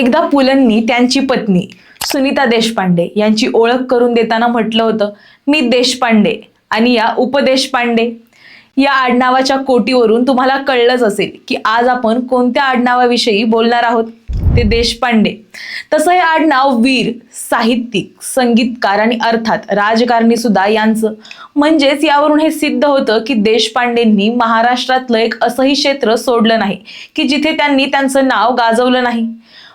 एकदा पुलंनी त्यांची पत्नी सुनीता देशपांडे यांची ओळख करून देताना म्हटलं होतं मी देशपांडे आणि या उपदेशपांडे. या आडनावाच्या कोटीवरून तुम्हाला कळलंच असेल की आज आपण कोणत्या आडनावाविषयी बोलणार आहोत. ते देशपांडे. तसं हे आडनाव वीर साहित्यिक संगीतकार आणि अर्थात राजकारणी सुद्धा यांचं. म्हणजेच यावरून हे सिद्ध होतं की देशपांडेंनी महाराष्ट्रातलं एक असंही क्षेत्र सोडलं नाही की जिथे त्यांनी त्यांचं नाव गाजवलं नाही.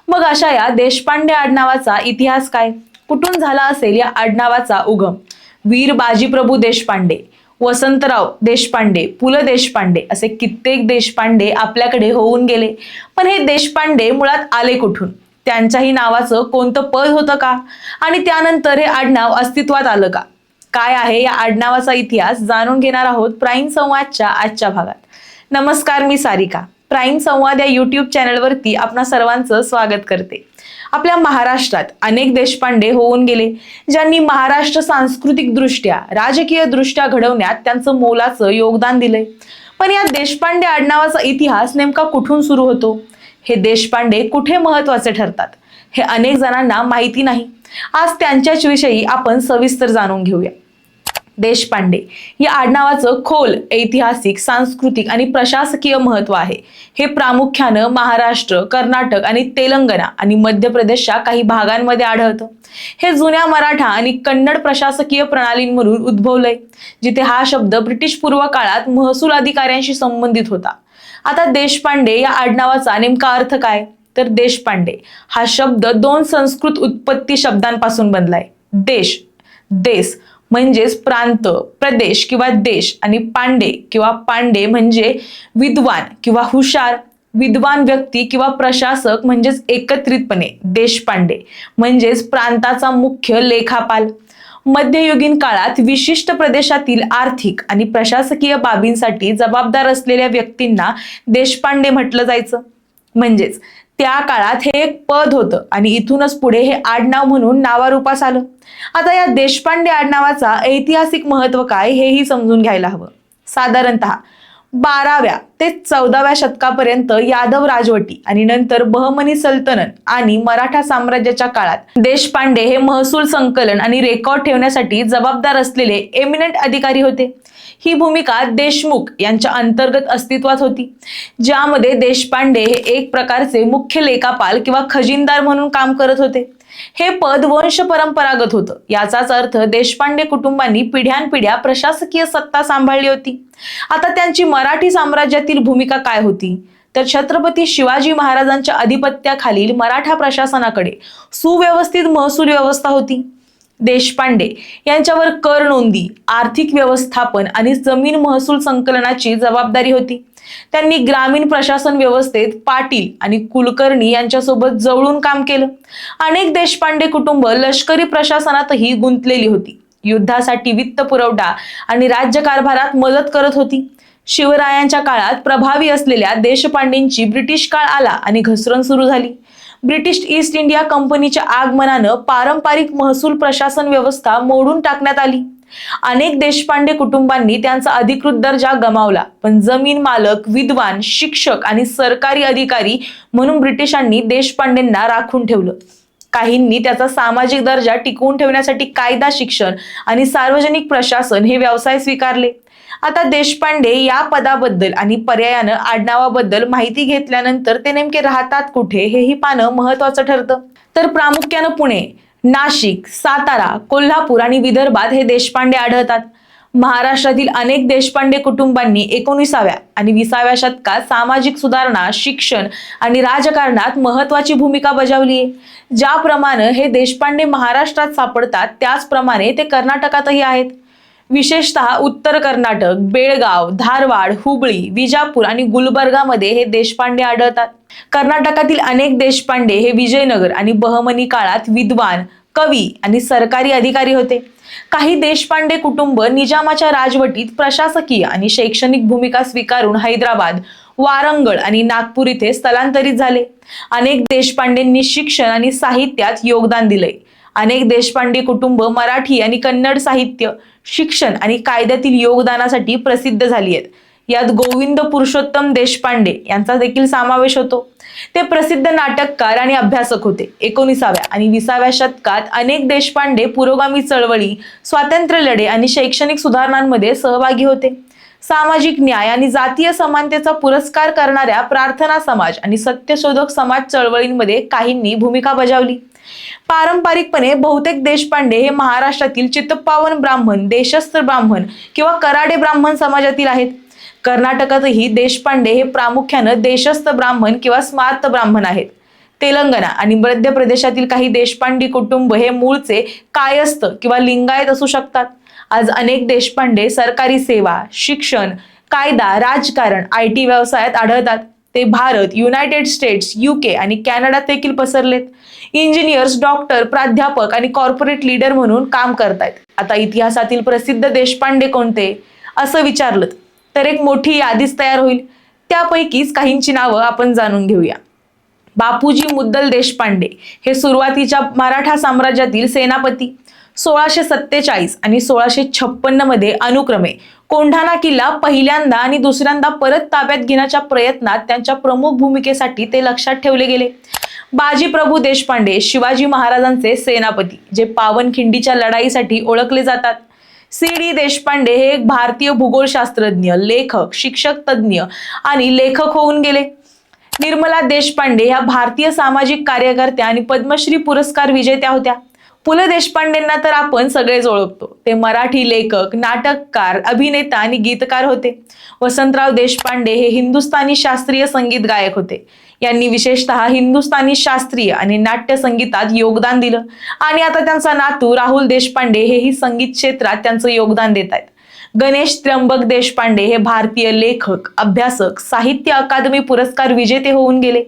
मग अशा या देशपांडे आडनावाचा इतिहास काय? कुठून झाला असेल या आडनावाचा उगम? वीर बाजीप्रभू देशपांडे वसंतराव देशपांडे पु ल देशपांडे असे कित्येक देशपांडे आपल्याकडे होऊन गेले. पण हे देशपांडे मुळात आले कुठून? त्यांच्याही नावाचं कोणतं पद होतं का? आणि त्यानंतर हे आडनाव अस्तित्वात आलं का? काय आहे या आडनावाचा इतिहास जाणून घेणार आहोत प्राईम संवादच्या आजच्या भागात. नमस्कार मी सारिका. क्राईम संवाद या युट्यूब चॅनलवरती आपणा सर्वांचं स्वागत करते. आपल्या महाराष्ट्रात अनेक देशपांडे होऊन गेले ज्यांनी महाराष्ट्र सांस्कृतिक दृष्ट्या राजकीय दृष्ट्या घडवण्यात त्यांचं मोलाचं योगदान दिलंय. पण या देशपांडे आडनावाचा इतिहास नेमका कुठून सुरू होतो? हे देशपांडे कुठे महत्त्वाचे ठरतात? हे अनेक जणांना माहिती नाही. आज त्यांच्याच विषयी आपण सविस्तर जाणून घेऊया. देशपांडे. या आडनावाचं खोल ऐतिहासिक सांस्कृतिक आणि प्रशासकीय महत्त्व आहे. हे प्रामुख्यानं महाराष्ट्र कर्नाटक आणि तेलंगणा आणि मध्य प्रदेशच्या काही भागांमध्ये आढळतं. हे जुन्या मराठा आणि कन्नड प्रशासकीय प्रणालींमधून उद्भवलंय जिथे हा शब्द ब्रिटिश पूर्व काळात महसूल अधिकाऱ्यांशी संबंधित होता. आता देशपांडे या आडनावाचा नेमका अर्थ काय? तर देशपांडे हा शब्द दोन संस्कृत उत्पत्ती शब्दांपासून बनलाय. देश देश म्हणजेच प्रांत प्रदेश किंवा देश आणि पांडे किंवा पांडे म्हणजे विद्वान किंवा हुशार विद्वान व्यक्ती किंवा प्रशासक म्हणजेच एकत्रितपणे देशपांडे म्हणजेच प्रांताचा मुख्य लेखापाल. मध्ययुगीन काळात विशिष्ट प्रदेशातील आर्थिक आणि प्रशासकीय बाबींसाठी जबाबदार असलेल्या व्यक्तींना देशपांडे म्हटलं जायचं. म्हणजेच त्या काळात हे एक पद होतं आणि इथूनच पुढे हे आडनाव म्हणून नावारूपास आलं. आता या देशपांडे आडनावाचा ऐतिहासिक महत्त्व काय हेही समजून घ्यायला हवं. साधारणतः बाराव्या ते चौदाव्या शतकापर्यंत यादव राजवटी आणि नंतर बहमनी सल्तनत आणि मराठा साम्राज्याच्या काळात देशपांडे हे महसूल संकलन आणि रेकॉर्ड ठेवण्यासाठी जबाबदार असलेले एमिनंट अधिकारी होते. ही भूमिका देशमुख यांच्या अंतर्गत अस्तित्वात होती. ज्यामध्ये देशपांडे हे एक प्रकारचे मुख्य लेखापाल किंवा खजिनदार म्हणून काम करत होते. हे पद वंश परंपरागत होतं. याचाच अर्थ देशपांडे कुटुंबांनी पिढ्यानपिढ्या प्रशासकीय सत्ता सांभाळली होती. आता त्यांची मराठी साम्राज्यातील भूमिका काय होती? तर छत्रपती शिवाजी महाराजांच्या अधिपत्याखालील मराठा प्रशासनाकडे सुव्यवस्थित महसूल व्यवस्था होती. देशपांडे यांच्यावर कर नोंदी आर्थिक व्यवस्थापन आणि जमीन महसूल संकलनाची जबाबदारी होती. त्यांनी ग्रामीण प्रशासन व्यवस्थेत पाटील आणि कुलकर्णी यांच्यासोबत जवळून काम केलं. अनेक देशपांडे कुटुंब लष्करी प्रशासनातही गुंतलेली होती. युद्धासाठी वित्त पुरवठा आणि राज्यकारभारात मदत करत होती. शिवरायांच्या काळात प्रभावी असलेल्या देशपांडेंची ब्रिटिश काळ आला आणि घसरण सुरू झाली. ब्रिटिश ईस्ट इंडिया कंपनीच्या आगमनानं पारंपरिक महसूल प्रशासन व्यवस्था मोडून टाकण्यात आली. अनेक देशपांडे कुटुंबांनी त्यांचा अधिकृत दर्जा गमावला पण जमीन मालक विद्वान शिक्षक आणि सरकारी अधिकारी म्हणून ब्रिटिशांनी देशपांडेंना राखून ठेवलं. काहींनी त्याचा सामाजिक दर्जा टिकवून ठेवण्यासाठी कायदा शिक्षण आणि सार्वजनिक प्रशासन हे व्यवसाय स्वीकारले. आता देशपांडे या पदाबद्दल आणि पर्यायानं आडनावाबद्दल माहिती घेतल्यानंतर ते नेमके राहतात कुठे हेही पाहणं महत्वाचं ठरतं. तर प्रामुख्यानं पुणे नाशिक सातारा कोल्हापूर आणि विदर्भात हे देशपांडे आढळतात. महाराष्ट्रातील अनेक देशपांडे कुटुंबांनी एकोणीसाव्या आणि विसाव्या शतकात सामाजिक सुधारणा शिक्षण आणि राजकारणात महत्वाची भूमिका बजावली आहे ज्याप्रमाणे हे देशपांडे महाराष्ट्रात सापडतात त्याचप्रमाणे ते कर्नाटकातही आहेत. विशेषतः उत्तर कर्नाटक बेळगाव धारवाड हुबळी विजापूर आणि गुलबर्गामध्ये हे देशपांडे आढळतात. कर्नाटकातील अनेक देशपांडे हे विजयनगर आणि बहमनी काळात विद्वान कवी आणि सरकारी अधिकारी होते. काही देशपांडे कुटुंब निजामाच्या राजवटीत प्रशासकीय आणि शैक्षणिक भूमिका स्वीकारून हैदराबाद वारंगळ आणि नागपूर इथे स्थलांतरित झाले. अनेक देशपांडेंनी शिक्षण आणि साहित्यात योगदान दिले. अनेक देशपांडे कुटुंब मराठी आणि कन्नड साहित्य शिक्षण आणि कायद्यातील योगदानासाठी प्रसिद्ध झाली आहेत. यात गोविंद पुरुषोत्तम देशपांडे यांचा देखील समावेश होतो. ते प्रसिद्ध नाटककार आणि अभ्यासक होते. एकोणीसाव्या आणि विसाव्या शतकात अनेक देशपांडे पुरोगामी चळवळी स्वातंत्र्य लढे आणि शैक्षणिक सुधारणांमध्ये सहभागी होते. सामाजिक न्याय आणि जातीय समानतेचा पुरस्कार करणाऱ्या प्रार्थना समाज आणि सत्यशोधक समाज चळवळींमध्ये काहींनी भूमिका बजावली. पारंपरिकपणे बहुतेक देशपांडे हे महाराष्ट्रातील चित्तपावन ब्राह्मण देशस्थ ब्राह्मण किंवा कराडे ब्राह्मण समाजातील आहेत. कर्नाटकातही देशपांडे हे प्रामुख्यानं देशस्थ ब्राह्मण किंवा स्मार्त ब्राह्मण आहेत. तेलंगणा आणि मध्य प्रदेशातील काही देशपांडी कुटुंब हे मूळचे कायस्थ किंवा लिंगायत असू शकतात. आज अनेक देशपांडे सरकारी सेवा शिक्षण कायदा राजकारण आय टी व्यवसायात आढळतात. ते भारत युनायटेड स्टेट्स युके आणि कॅनडात देखील पसरलेत. इंजिनियर्स डॉक्टर प्राध्यापक आणि कॉर्पोरेट लीडर म्हणून काम करतायत. आता इतिहासातील प्रसिद्ध देशपांडे कोणते? असं विचारलं तर एक मोठी यादीच तयार होईल. त्यापैकीच काहींची नावं आपण जाणून घेऊया. बापूजी मुद्दल देशपांडे हे सुरुवातीच्या मराठा साम्राज्यातील सेनापती. सोळाशे सत्तेचाळीस आणि सोळाशे छप्पन्नमध्ये अनुक्रमे. कोंढाणा किल्ला पहिल्यांदा आणि दुसऱ्यांदा परत ताब्यात घेण्याच्या प्रयत्नात त्यांच्या प्रमुख भूमिकेसाठी ते लक्षात ठेवले गेले. बाजी प्रभू देशपांडे शिवाजी महाराजांचे सेनापती जे पावनखिंडीच्या लढाईसाठी ओळखले जातात. सी. डी. देशपांडे हे एक भारतीय भूगोलशास्त्रज्ञ लेखक शिक्षक तज्ज्ञ आणि लेखक होऊन गेले. निर्मला देशपांडे ह्या भारतीय सामाजिक कार्यकर्त्या आणि पद्मश्री पुरस्कार विजेत्या होत्या. पु ल देशपांडेंना तर आपण सगळेच ओळखतो ते मराठी लेखक नाटककार अभिनेता आणि गीतकार होते. वसंतराव देशपांडे हे हिंदुस्थानी शास्त्रीय संगीत गायक होते. यांनी विशेषतः हिंदुस्थानी शास्त्रीय आणि नाट्य संगीतात योगदान दिलं. आणि आता त्यांचा नातू राहुल देशपांडे हेही संगीत क्षेत्रात त्यांचं योगदान देत आहेत. गणेश त्र्यंबक देशपांडे हे भारतीय लेखक अभ्यासक साहित्य अकादमी पुरस्कार विजेते होऊन गेले.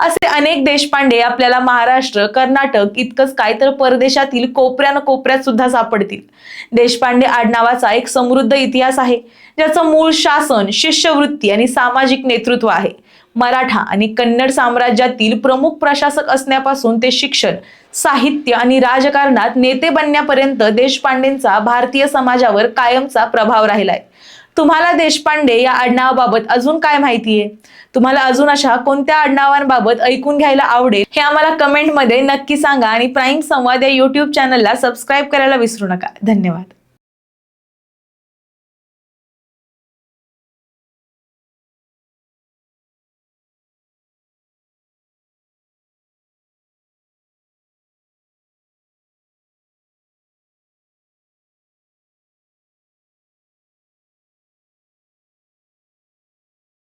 असे अनेक देशपांडे आपल्याला महाराष्ट्र कर्नाटक इतकंच काय तर परदेशातील कोपऱ्यान कोपऱ्यात सुद्धा सापडतील. देशपांडे आडनावाचा एक समृद्ध इतिहास आहे ज्याचं मूळ शासन शिष्यवृत्ती आणि सामाजिक नेतृत्व आहे. मराठा आणि कन्नड साम्राज्यातील प्रमुख प्रशासक असण्यापासून ते शिक्षण साहित्य आणि राजकारणात नेते बनण्यापर्यंत देशपांडेंचा भारतीय समाजावर कायमचा प्रभाव राहिलाय. तुम्हाला देशपांडे या आडनावाबाबत अजून काय माहिती आहे तुम्हाला अजून अशा कोणत्या आडनावांबाबत ऐकून घ्यायला आवडेल हे आम्हाला कमेंटमध्ये नक्की सांगा आणि प्राईम संवाद या युट्यूब चॅनलला सबस्क्राईब करायला विसरू नका. धन्यवाद.